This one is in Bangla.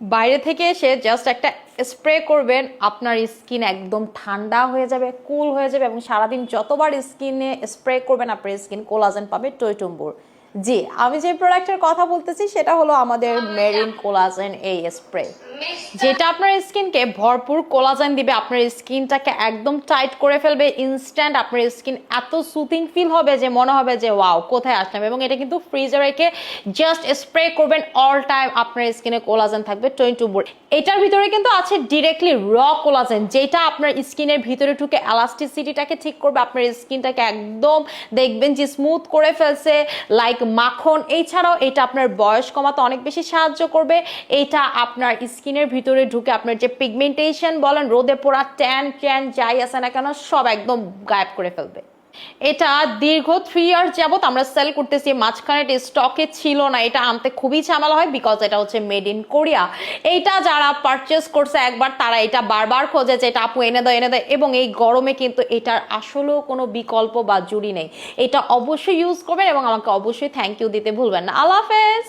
বাইরে থেকে এসে জাস্ট একটা স্প্রে করবেন, আপনার স্কিন একদম ঠান্ডা হয়ে যাবে কুল হয়ে যাবে এবং সারাদিন যতবার স্কিনে স্প্রে করবেন, আপনার স্কিন কোলাজেন পাবে টইটুম্বুর জি, আমি যে প্রোডাক্টের কথা বলতেছি, সেটা হলো আমাদের মেরিন কোলাজেন এই স্প্রে যেটা আপনার স্কিনকে ভরপুর কোলাজেন দিবে, আপনার স্কিনটাকে একদম টাইট করে ফেলবে ইনস্ট্যান্ট আপনার স্কিন এত সুথিং ফিল হবে যে মনে হবে যে ওয়াও কোথায় আসলাম? এবং এটা কিন্তু ফ্রিজে রেখে জাস্ট স্প্রে করবেন অল টাইম আপনার স্কিনে কোলাজেন থাকবে টোয়েন্টি বোর এটার ভিতরে কিন্তু আছে ডিরেক্টলি র কোলাজেন যেটা আপনার স্কিনের ভিতরে ঢুকে এলাস্টিসিটিটাকে ঠিক করবে, আপনার স্কিনটাকে একদম দেখবেন যে স্মুথ করে ফেলছে লাইক মাখন। এছাড়াও এটা আপনার বয়স কমাতে অনেক বেশি সাহায্য করবে, এটা আপনার স্কিনের ভিতরে ঢুকে আপনার যে পিগমেন্টেশন বলেন, রোদে পোড়া ট্যান ট্যান যাই আছে না কেন, সব একদম গায়েব করে ফেলবে। এটা দীর্ঘ থ্রি ইয়ার্স যাবত আমরা সেল করতেছি, মাঝখানে এটা স্টকে ছিল না, এটা আনতে খুবই ঝামেলা হয় বিকজ এটা হচ্ছে মেড ইন কোরিয়া এইটা যারা পারচেস করছে একবার, তারা এটা বারবার খোঁজে যে এটা আপু এনে দেয় এনে দেয়, এবং এই গরমে কিন্তু এটার আসলেও কোনো বিকল্প বা জুড়ি নেই। এটা অবশ্যই ইউজ করবেন এবং আমাকে অবশ্যই থ্যাংক ইউ দিতে ভুলবেন না। আল্লাহ হাফেজ!